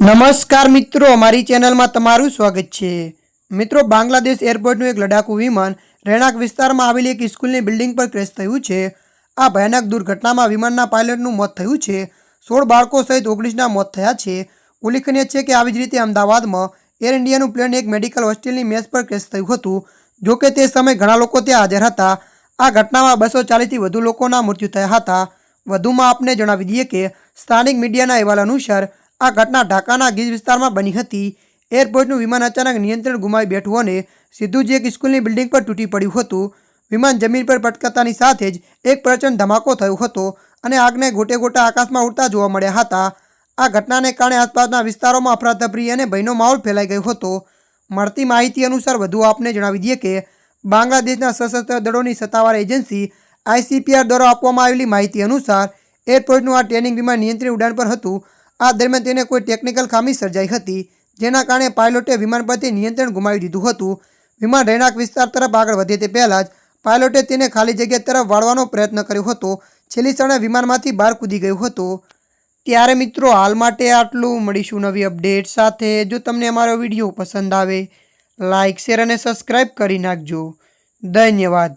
નમસ્કાર મિત્રો, અમારી ચેનલમાં તમારું સ્વાગત છે. મિત્રો, બાંગ્લાદેશ એરપોર્ટનું એક લડાકુ વિમાન રહેણાંક વિસ્તારમાં આવેલી એક સ્કૂલની બિલ્ડિંગ પર ક્રેશ થયું છે. આ ભયાનક દુર્ઘટનામાં વિમાનના પાયલટનું મોત થયું છે. સોળ બાળકો સહિત ઓગણીસના મોત થયા છે. ઉલ્લેખનીય છે કે આવી જ રીતે અમદાવાદમાં એર ઇન્ડિયાનું પ્લેન એક મેડિકલ હોસ્ટેલની મેચ પર ક્રેશ થયું હતું. જો કે તે સમયે ઘણા લોકો ત્યાં હાજર હતા. આ ઘટનામાં બસો ચાલીસથી વધુ લોકોના મૃત્યુ થયા હતા. વધુમાં આપને જણાવી દઈએ કે, સ્થાનિક મીડિયાના અહેવાલ અનુસાર આ ઘટના ઢાકાના ગીજ વિસ્તારમાં બની હતી. એરપોર્ટનું વિમાન અચાનક નિયંત્રણ ગુમાવી બેઠું અને સીધું જ એક સ્કૂલની બિલ્ડિંગ પર તૂટી પડ્યું હતું. વિમાન જમીન પર પટકાતાની સાથે જ એક પ્રચંડ ધમાકો થયો હતો અને આગને ગોટે ગોટા આકાશમાં ઉડતા જોવા મળ્યા હતા. આ ઘટનાને કારણે આસપાસના વિસ્તારોમાં અફરાતફરી અને ભયનો માહોલ ફેલાઈ ગયો હતો. મળતી માહિતી અનુસાર વધુ આપને જણાવી દઈએ કે, બાંગ્લાદેશના સશસ્ત્ર દળોની સત્તાવાર એજન્સી આઈસીપીઆર દ્વારા આપવામાં આવેલી માહિતી અનુસાર, એરપોર્ટનું આ ટ્રેનિંગ વિમાન નિયંત્રિત ઉડાન પર હતું. આ દરમિયાન તેને કોઈ ટેકનિકલ ખામી સર્જાઈ હતી, જેના કારણે પાયલોટે વિમાન પરથી નિયંત્રણ ગુમાવી દીધું હતું. વિમાન રહેણાંક વિસ્તાર તરફ આગળ વધે તે પહેલાં જ પાયલોટે તેને ખાલી જગ્યા તરફ વાળવાનો પ્રયત્ન કર્યો હતો. છેલ્લી ક્ષણે વિમાનમાંથી બહાર કૂદી ગયો હતો. ત્યારે મિત્રો, હાલ માટે આટલું. મળીશું નવી અપડેટ સાથે. જો તમને અમારો વીડિયો પસંદ આવે લાઇક શેર અને સબસ્ક્રાઈબ કરી નાખજો. ધન્યવાદ.